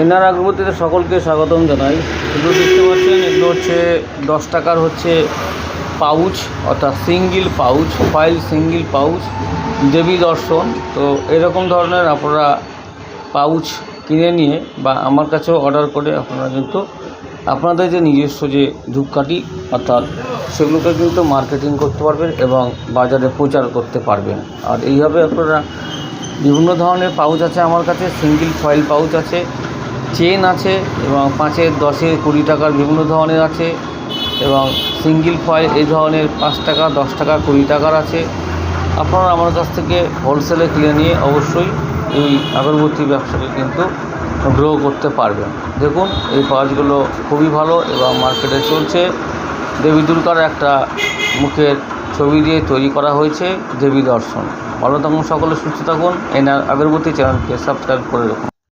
এনার আগরবাতিতে সকলকে স্বাগতম জানাই। এগুলো দেখতে পাচ্ছেন, এগুলো হচ্ছে দশ টাকার হচ্ছে পাউচ, অর্থাৎ single pouch, foil single pouch, Devi Darshan. তো এরকম ধরনের আপনারা পাউচ কিনে নিয়ে বা আমার কাছেও অর্ডার করে আপনারা কিন্তু আপনাদের যে নিজস্ব যে ধূপকাঠি, অর্থাৎ সেগুলোকে কিন্তু মার্কেটিং করতে পারবেন এবং বাজারে প্রচার করতে পারবেন। আর এইভাবে আপনারা বিভিন্ন ধরনের পাউচ আছে আমার কাছে, সিঙ্গেল ফয়েল পাউচ আছে। চেন আছে এবং পাঁচের, দশের, কুড়ি টাকার বিভিন্ন ধরনের আছে এবং সিঙ্গেল ফয়েল এই ধরনের পাঁচ টাকা, দশ টাকা, কুড়ি টাকার আছে। আপনারা আমার কাছ থেকে হোলসেলে কিনে নিয়ে অবশ্যই এই আগরবাতি ব্যবসাকে কিন্তু গ্রো করতে পারবেন। দেখুন, এই পাউচগুলো খুবই ভালো এবং মার্কেটে চলছে। দেবী দুর্গার একটা মুখের ছবি দিয়ে তৈরি করা হয়েছে দেবী দর্শন। ভালো থাকুন সকলে, সুস্থ থাকুন। এনার আগরবতী চ্যানেলকে সাবস্ক্রাইব করে রাখুন।